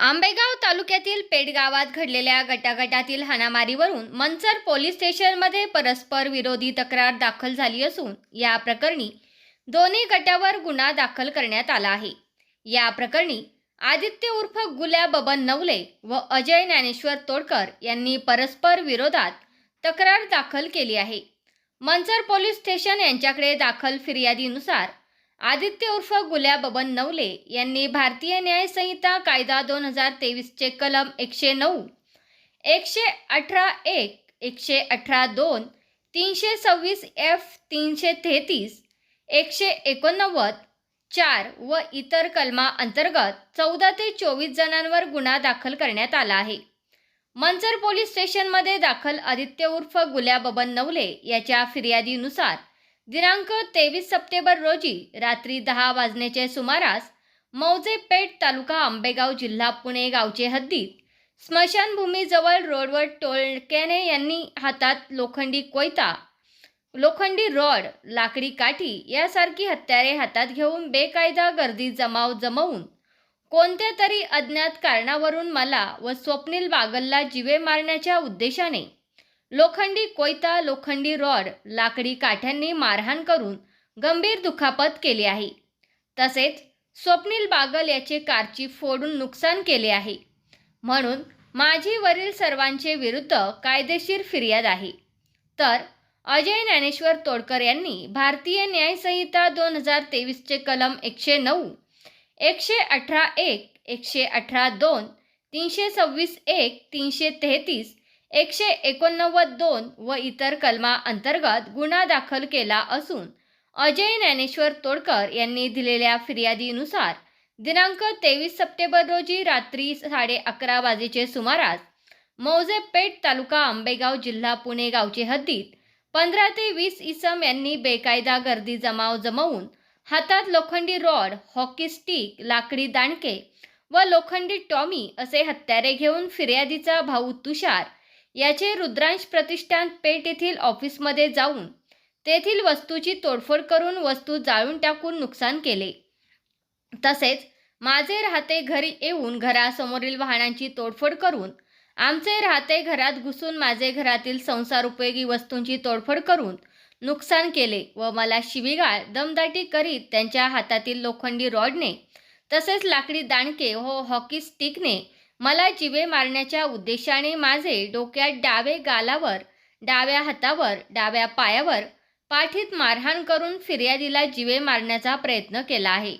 आंबेगाव तालुक्यातील पेडगावात घडलेल्या गटागटातील हाणामारीवरून मंचर पोलीस स्टेशनमध्ये परस्पर विरोधी तक्रार दाखल झाली असून या प्रकरणी दोन्ही गटावर गुन्हा दाखल करण्यात आला आहे. या प्रकरणी आदित्य उर्फ गुल्या बबन नवले व अजय ज्ञानेश्वर तोडकर यांनी परस्पर विरोधात तक्रार दाखल केली आहे. मंचर पोलीस स्टेशन यांच्याकडे दाखल फिर्यादीनुसार आदित्य उर्फ गुल्या बबन नवले यांनी भारतीय न्याय संहिता कायदा दोन हजार तेवीसचे कलम एकशे नऊ एकशे अठरा एक एकशे अठरा दोन तीनशे सव्वीस एफ तीनशे तेहतीस एकशे एकोणनव्वद चार व इतर कलमा अंतर्गत चौदा ते चोवीस जणांवर गुन्हा दाखल करण्यात आला आहे. मंचर पोलीस स्टेशनमध्ये दाखल आदित्य उर्फ गुल्या बबन नवले याच्या फिर्यादीनुसार दिनांक तेवीस सप्टेंबर रोजी रात्री दहा वाजण्याचे सुमारास मौजे पेठ तालुका आंबेगाव जिल्हा पुणे गावचे हद्दीत स्मशानभूमीजवळ रोडवर टोळक्याने यांनी हातात लोखंडी कोयता लोखंडी रॉड लाकडी काठी यासारखी हत्यारे हातात घेऊन बेकायदा गर्दी जमाव जमवून कोणत्या तरी अज्ञात कारणावरून मला व स्वप्नील बागलला जिवे मारण्याच्या उद्देशाने लोखंडी कोयता लोखंडी रॉड लाकडी काठ्यांनी मारहाण करून गंभीर दुखापत केली आहे. तसेच स्वप्नील बागल याचे कारची फोडून नुकसान केले आहे. म्हणून माझी वरील सर्वांचे विरुद्ध कायदेशीर फिर्याद आहे. तर अजय ज्ञानेश्वर तोडकर यांनी भारतीय न्यायसंहिता दोन हजार तेवीसचे कलम एकशे नऊ एकशे अठरा एक एकशे अठरा दोन तीनशे सव्वीस एक तीनशे तेहतीस एकशे एकोणनव्वद दोन व इतर कलमा अंतर्गत गुन्हा दाखल केला असून अजय ज्ञानेश्वर तोडकर यांनी दिलेल्या फिर्यादीनुसार दिनांक तेवीस सप्टेंबर रोजी रात्री साडे अकरा वाजेचे सुमारास मौजे पेठ तालुका आंबेगाव जिल्हा पुणे गावचे हद्दीत पंधरा ते वीस इसम यांनी बेकायदा गर्दी जमाव जमवून हातात लोखंडी रॉड हॉकी स्टिक लाकडी दांडके व लोखंडी टॉमी असे हत्यारे घेऊन फिर्यादीचा भाऊ तुषार याचे रुद्रांश प्रतिष्ठान पेठ येथील ऑफिसमध्ये जाऊन तेथील वस्तूची तोडफोड करून वस्तू जाळून टाकून नुकसान केले. तसेच माझे राहते घरी येऊन घरासमोरील वाहनांची तोडफोड करून आमचे राहते घरात घुसून माझे घरातील संसार उपयोगी वस्तूंची तोडफोड करून नुकसान केले व मला शिवीगाळ दमदाटी करीत त्यांच्या हातातील लोखंडी रॉडने तसेच लाकडी दांडके व हॉकी स्टिकने मला जिवे मारण्याच्या उद्देशाने माझे डोक्यात डावे गालावर डाव्या हातावर डाव्या पायावर पाठीत मारहाण करून फिर्यादीला जिवे मारण्याचा प्रयत्न केला आहे.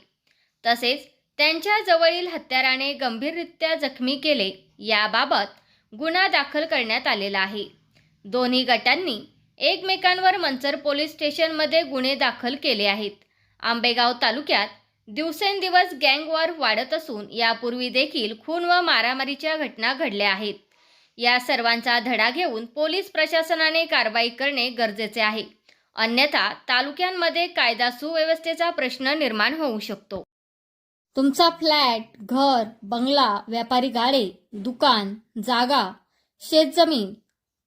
तसेच त्यांच्या जवळील हत्याराने गंभीररित्या जखमी केले याबाबत गुन्हा दाखल करण्यात आलेला आहे. दोन्ही गटांनी एकमेकांवर मंचर पोलीस स्टेशनमध्ये गुन्हे दाखल केले आहेत. आंबेगाव तालुक्यात दिवसेंदिवस गँग वॉर वाढत असून यापूर्वी देखील खून व मारामारीच्या घटना घडल्या आहेत. या सर्वांचा धडा घेऊन पोलीस प्रशासनाने कारवाई करणे गरजेचे आहे. अन्यथा तालुक्यांमध्ये कायदा सुव्यवस्थेचा प्रश्न निर्माण होऊ शकतो. तुमचा फ्लॅट घर बंगला व्यापारी गाडे दुकान जागा शेतजमीन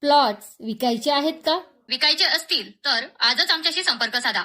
प्लॉट्स विकायचे आहेत का? विकायचे असतील तर आजच आमच्याशी संपर्क साधा.